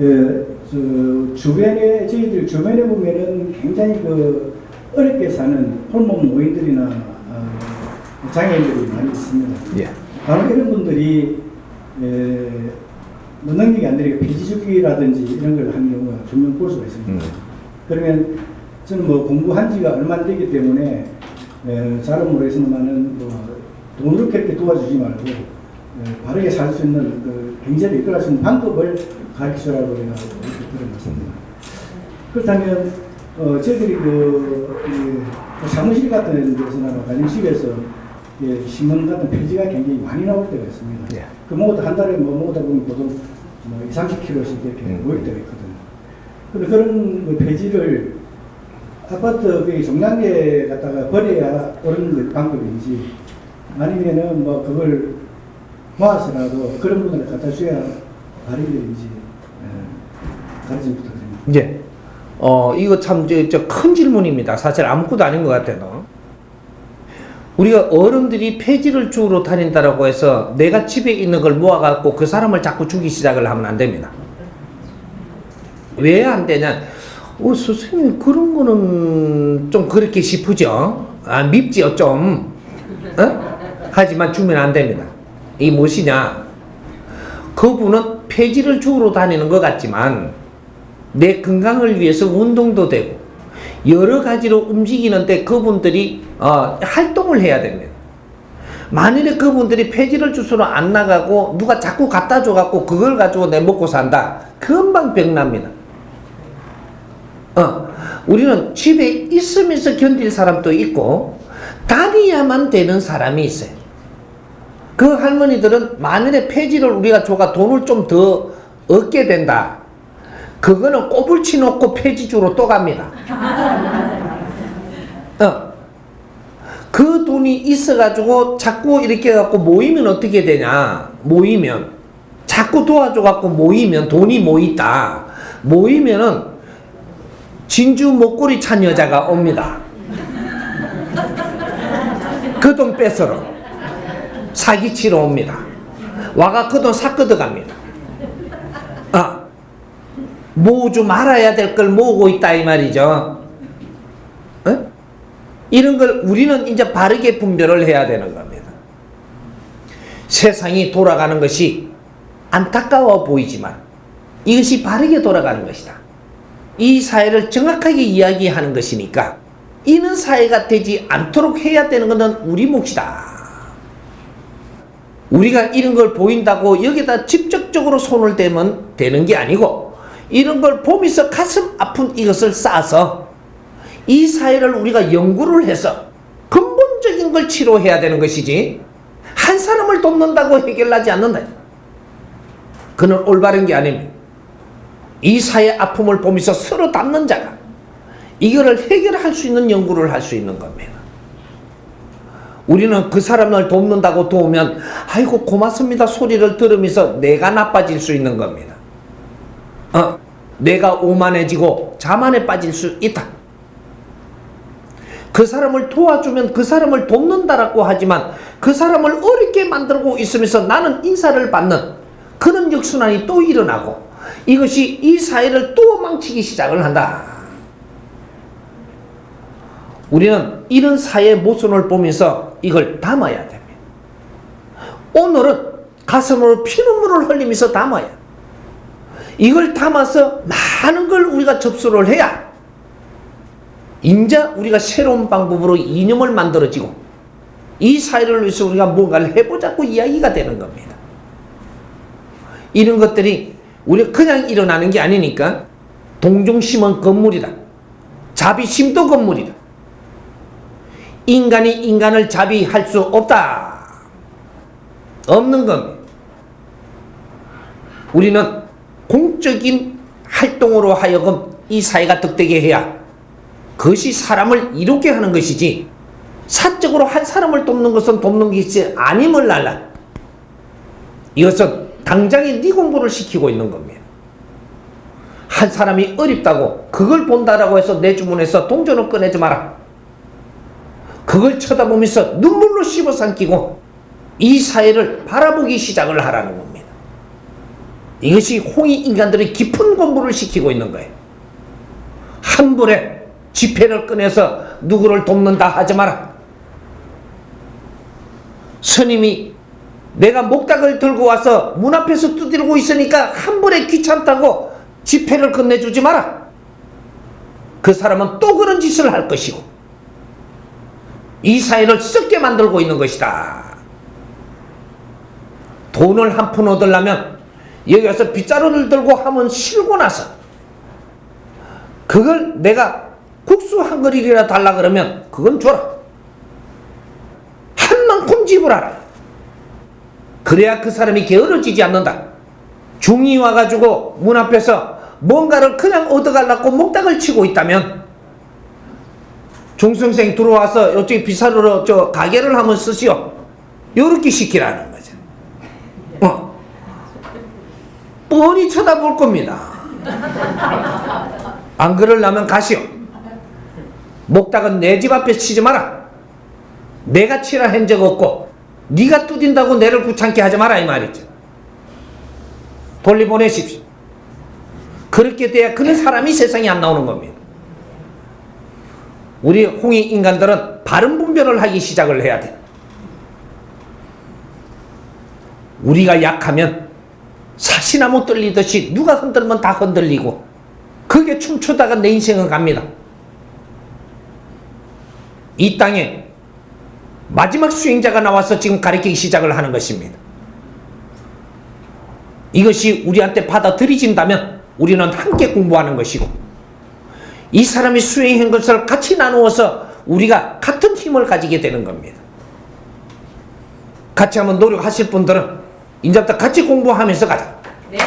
예, 저 주변에 저희들 주변에 보면은 굉장히 그 어렵게 사는 홀몸 노인들이나 어, 장애인들이 많이 있습니다. 예. 바로 이런 분들이 에, 뭐 능력이 안 되니까 폐지주기라든지 이런 걸 하는 경우가 분명 볼 수가 있습니다. 음. 그러면 저는 뭐 공부한 지가 얼마 안 되기 때문에 에, 잘은 모르겠습니다만은 뭐 돈으로 그렇게 도와주지 말고 에, 바르게 살 수 있는 그 경제를 이끌어 갈 수 있는 방법을 가르치라고 제가 이렇게 들어봤습니다. 그렇다면 어, 저희들이 그, 이, 그 사무실 같은 데서나 가정집에서 예, 신문 같은 폐지가 굉장히 많이 나올 때가 있습니다. 예. 그 먹어도 한 달에 뭐 먹다 보면 보통 뭐 2, 30kg씩 이렇게 음. 모일 때가 있거든요. 근데 그런 그 폐지를 아파트 그 종량제 갖다가 버려야 옳은 방법인지 아니면은 뭐 그걸 모아서라도 그런 분들을 갖다 줘야 일인지 예, 가르침 부탁드립니다. 예. 어, 이거 참, 저, 저, 큰 질문입니다. 사실 아무것도 아닌 것 같아도. 우리가 어른들이 폐지를 주우러 다닌다라고 해서 내가 집에 있는 걸 모아갖고 그 사람을 자꾸 주기 시작을 하면 안 됩니다. 왜 안 되냐? 어, 선생님, 그런 거는 좀 그렇게 싶으죠? 아, 밉지요, 좀. 어? 하지만 주면 안 됩니다. 이 무엇이냐? 그분은 폐지를 주우러 다니는 것 같지만 내 건강을 위해서 운동도 되고 여러 가지로 움직이는데 그분들이 어, 활동을 해야 됩니다. 만일에 그분들이 폐지를 주스로 안 나가고 누가 자꾸 갖다 줘갖고 그걸 가지고 내 먹고 산다. 금방 병납니다. 어, 우리는 집에 있으면서 견딜 사람도 있고 다니야만 되는 사람이 있어요. 그 할머니들은 만일에 폐지를 우리가 줘가 돈을 좀 더 얻게 된다. 그거는 꼬불치 놓고 폐지주로 또 갑니다. 어. 그 돈이 있어가지고 자꾸 이렇게 해갖고 모이면 어떻게 되냐. 모이면. 자꾸 도와줘갖고 모이면 돈이 모이다. 모이면은 진주 목걸이 찬 여자가 옵니다. 그 돈 뺏으러. 사기치러 옵니다. 와가 그돈 삭거드 갑니다. 아, 모으지 말아야 될 걸 모으고 있다 이 말이죠. 어? 이런 걸 우리는 이제 바르게 분별을 해야 되는 겁니다. 세상이 돌아가는 것이 안타까워 보이지만 이것이 바르게 돌아가는 것이다. 이 사회를 정확하게 이야기하는 것이니까 이는 사회가 되지 않도록 해야 되는 것은 우리 몫이다. 우리가 이런 걸 보인다고 여기다 직접적으로 손을 대면 되는 게 아니고 이런 걸 보면서 가슴 아픈 이것을 쌓아서 이 사회를 우리가 연구를 해서 근본적인 걸 치료해야 되는 것이지 한 사람을 돕는다고 해결하지 않는다. 그는 올바른 게 아닙니다. 이 사회 아픔을 보면서 서로 담는 자가 이거를 해결할 수 있는 연구를 할 수 있는 겁니다. 우리는 그 사람을 돕는다고 도우면 아이고 고맙습니다 소리를 들으면서 내가 나빠질 수 있는 겁니다. 어, 내가 오만해지고 자만에 빠질 수 있다. 그 사람을 도와주면 그 사람을 돕는다라고 하지만 그 사람을 어렵게 만들고 있으면서 나는 인사를 받는 그런 역순환이 또 일어나고 이것이 이 사회를 또 망치기 시작을 한다. 우리는 이런 사회의 모순을 보면서 이걸 담아야 됩니다. 오늘은 가슴으로 피눈물을 흘리면서 담아야. 이걸 담아서 많은 걸 우리가 접수를 해야 인자 우리가 새로운 방법으로 이념을 만들어지고 이 사회를 위해서 우리가 뭔가를 해보자고 이야기가 되는 겁니다. 이런 것들이 우리가 그냥 일어나는 게 아니니까 동중심은 건물이다. 자비심도 건물이다. 인간이 인간을 자비할 수 없다. 없는 겁니다. 우리는 공적인 활동으로 하여금 이 사회가 득되게 해야 그것이 사람을 이롭게 하는 것이지 사적으로 한 사람을 돕는 것은 돕는 것이 아님을 날라. 이것은 당장에 네 공부를 시키고 있는 겁니다. 한 사람이 어렵다고 그걸 본다라고 해서 내 주문에서 동전을 꺼내지 마라. 그걸 쳐다보면서 눈물로 씹어 삼키고 이 사회를 바라보기 시작을 하라는 겁니다. 이것이 홍익 인간들의 깊은 공부를 시키고 있는 거예요. 한 불에 지폐를 꺼내서 누구를 돕는다 하지 마라. 스님이 내가 목닥을 들고 와서 문 앞에서 두들고 있으니까 한 불에 귀찮다고 지폐를 건네주지 마라. 그 사람은 또 그런 짓을 할 것이고 이 사회를 썩게 만들고 있는 것이다. 돈을 한 푼 얻으려면 여기 와서 빗자루를 들고 하면 실고 나서 그걸 내가 국수 한 그릇이라 달라 그러면 그건 줘라. 한 만큼 지불하라. 그래야 그 사람이 게으러지지 않는다. 중이 와가지고 문 앞에서 뭔가를 그냥 얻어가려고 목닥을 치고 있다면 중성생 들어와서 이쪽에 비사루로 저 가게를 한번 쓰시오. 요렇게 시키라는 거죠. 어. 뻔히 쳐다볼 겁니다. 안 그러려면 가시오. 목닥은 내 집 앞에 치지 마라. 내가 치라 한 적 없고 네가 뚜딘다고 내를 귀찮게 하지 마라 이 말이죠. 돌리 보내십시오. 그렇게 돼야 그런 사람이 세상에 안 나오는 겁니다. 우리 홍익 인간들은 바른 분별을 하기 시작을 해야 돼. 우리가 약하면 사시나무 떨리듯이 누가 흔들면 다 흔들리고 그게 춤추다가 내 인생은 갑니다. 이 땅에 마지막 수행자가 나와서 지금 가르치기 시작을 하는 것입니다. 이것이 우리한테 받아들여진다면 우리는 함께 공부하는 것이고 이 사람이 수행한 것을 같이 나누어서 우리가 같은 힘을 가지게 되는 겁니다. 같이 한번 노력하실 분들은 이제부터 같이 공부하면서 가자. 네.